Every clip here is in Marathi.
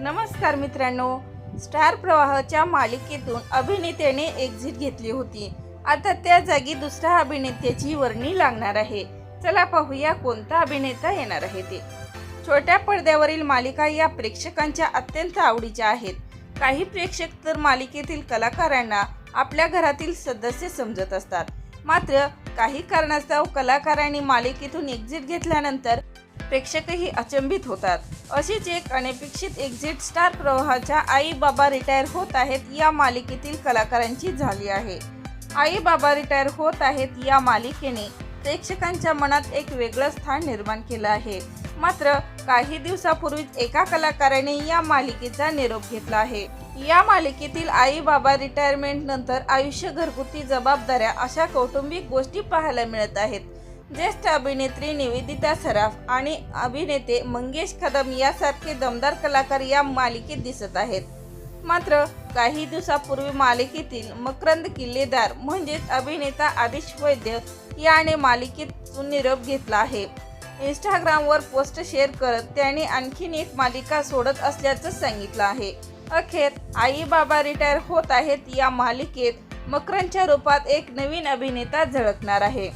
नमस्कार मित्रांनो. स्टार प्रवाहच्या मालिकेतून अभिनेत्याने एक्झिट घेतली होती. आता त्या जागी दुसऱ्या अभिनेत्याची वर्णी लागणार आहे. चला पाहूया कोणता अभिनेता येणार आहे ते. छोट्या पडद्यावरील मालिका या प्रेक्षकांच्या अत्यंत आवडीच्या आहेत. काही प्रेक्षक तर मालिकेतील कलाकारांना आपल्या घरातील सदस्य समजत असतात. मात्र काही कारणास्तव कलाकारांनी मालिकेतून एक्झिट घेतल्यानंतर प्रेक्षकही अचंबित होतात. अशीच एक अनपेक्षित एक्झिट स्टार प्रवाहाच्या आई बाबा रिटायर होत आहेत या मालिकेतील कलाकारांची झाली आहे. आई बाबा रिटायर होत आहेत या मालिकेने प्रेक्षकांच्या मनात एक वेगळं स्थान निर्माण केलं आहे. मात्र काही दिवसापूर्वीच एका कलाकाराने या मालिकेचा निरोप घेतला आहे. या मालिकेतील आई बाबा रिटायरमेंट नंतर आयुष्य घरगुती जबाबदाऱ्या अशा कौटुंबिक गोष्टी पाहायला मिळत आहेत. ज्येष्ठ अभिनेत्री निवेदिता सराफ आणि अभिनेते मंगेश कदम यासारखे दमदार कलाकार या मालिकेत दिसत आहेत. मात्र काही दिवसापूर्वी मालिकेतील मकरंद किल्लेदार म्हणजेच अभिनेता आदिश वैद्य याने मालिकेतून निरोप घेतला आहे. इंस्टाग्रामवर पोस्ट शेअर करत त्याने आणखीन एक मालिका सोडत असल्याचं सांगितलं आहे. अखेर आई बाबा रिटायर होत आहेत या मालिकेत मकरंदच्या रूपात एक नवीन अभिनेता झळकणार आहे.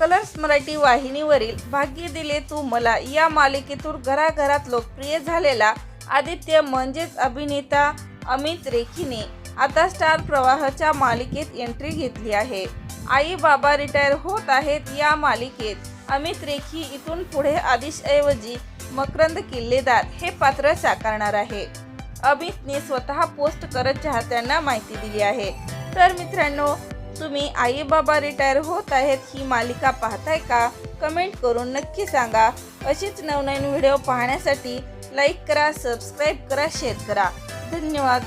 कलर्स मराठी वाहिनीवरील भाग्य दिले तू मला. या मालिकेतून घराघरात लोकप्रिय झालेला आदित्य म्हणजेच अभिनेता अमित रेखीने आता स्टार प्रवाहाच्या मालिकेत एंट्री घेतली आहे. आई बाबा रिटायर होत आहेत या मालिकेत. अमित रेखी इथून पुढे आदिशऐवजी मकरंद किल्लेदार हे पात्र साकारणार आहे. अमितने स्वतः पोस्ट करत चाहत्यांना माहिती दिली आहे. तर मित्रांनो तुम्ही आई बाबा रिटायर होत आहेत ही मालिका पाहताय का? कमेंट करून नक्की सांगा. अशीच नवनवीन व्हिडिओ पाहण्यासाठी लाईक करा सबस्क्राईब करा शेअर करा. धन्यवाद.